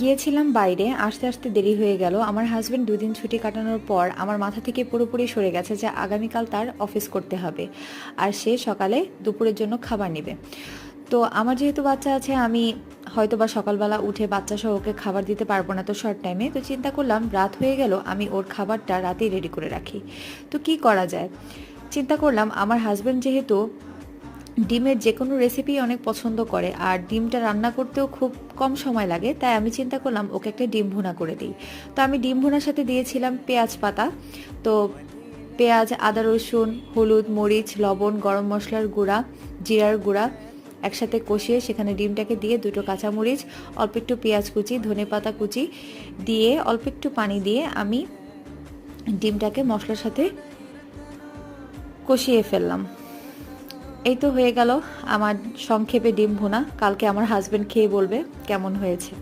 গিয়েছিলাম বাইরে, আসতে আসতে দেরি হয়ে গেল। আমার হাজব্যান্ড দুদিন ছুটি কাটানোর পর আমার মাথা থেকে পুরোপুরি সরে গেছে যে আগামীকাল তার অফিস করতে হবে। আর সে সকালে দুপুরের জন্য খাবার নেবে। তো আমার যেহেতু বাচ্চা আছে, আমি হয়তো বা সকালবেলা উঠে বাচ্চা সহ ওকে খাবার দিতে পারব না তো শর্ট টাইমে তো চিন্তা করলাম, রাত হয়ে গেল, আমি ওর খাবারটা রাতেই রেডি করে রাখি। তো কি করা যায়? চিন্তা করলাম, আমার হাজবেন্ড যেহেতু ডিমের যে কোনো রেসিপি অনেক পছন্দ করে, আর ডিমটা রান্না করতেও খুব কম সময় লাগে, তাই আমি চিন্তা করলাম ওকে একটা ডিম ভুনা করে দিই। তো আমি ডিম ভুনার সাথে দিয়েছিলাম পেঁয়াজ পাতা। তো পেঁয়াজ, আদা রসুন, হলুদ, মরিচ, লবণ, গরম মশলার গুঁড়া, জিরার গুঁড়া একসাথে কষিয়ে সেখানে ডিমটাকে দিয়ে দুটো কাঁচামরিচ, অল্প একটু পেঁয়াজ কুচি, ধনে পাতা কুচি দিয়ে অল্প একটু পানি দিয়ে আমি ডিমটাকে মশলার সাথে কষিয়ে ফেললাম। এই তো হয়ে গেল আমার সংক্ষেপে ডিম ভুনা। কালকে আমার হাজব্যান্ড খেয়ে বলবে কেমন হয়েছে।